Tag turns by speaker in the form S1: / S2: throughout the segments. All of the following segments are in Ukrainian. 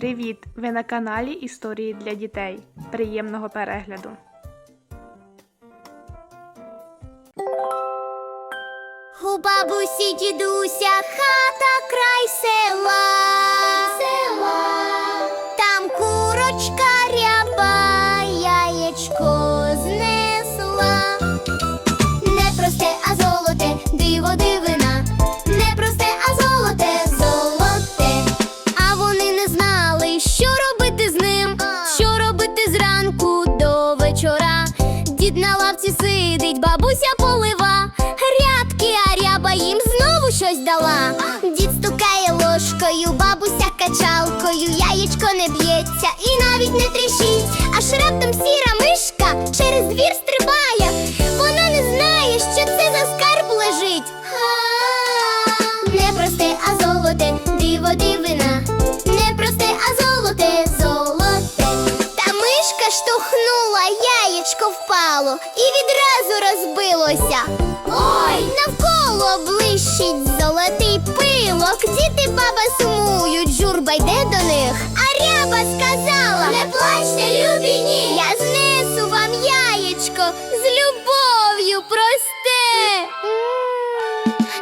S1: Привіт! Ви на каналі Історії для дітей. Приємного перегляду!
S2: У бабусі дідуся хата Дід на лавці сидить, бабуся полива. Грядки, а ряба їм знову щось дала. Дід стукає ложкою, бабуся качалкою, яєчко не б'ється і навіть не тріщить. Аж раптом яєчко впало і відразу розбилося. Ой, навколо блищить золотий пилок. Діти баба сумують, журба йде до них. А ряба сказала: Не плачте, любі ні. Я знесу вам яєчко з любов'ю просте.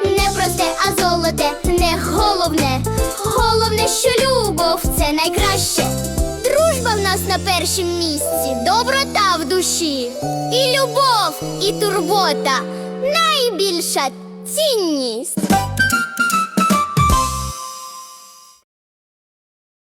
S2: Не просте, а золоте, не головне. Головне, що любов це найкраще. Нас на першім місці, доброта в душі, і любов, і турбота. Найбільша цінність.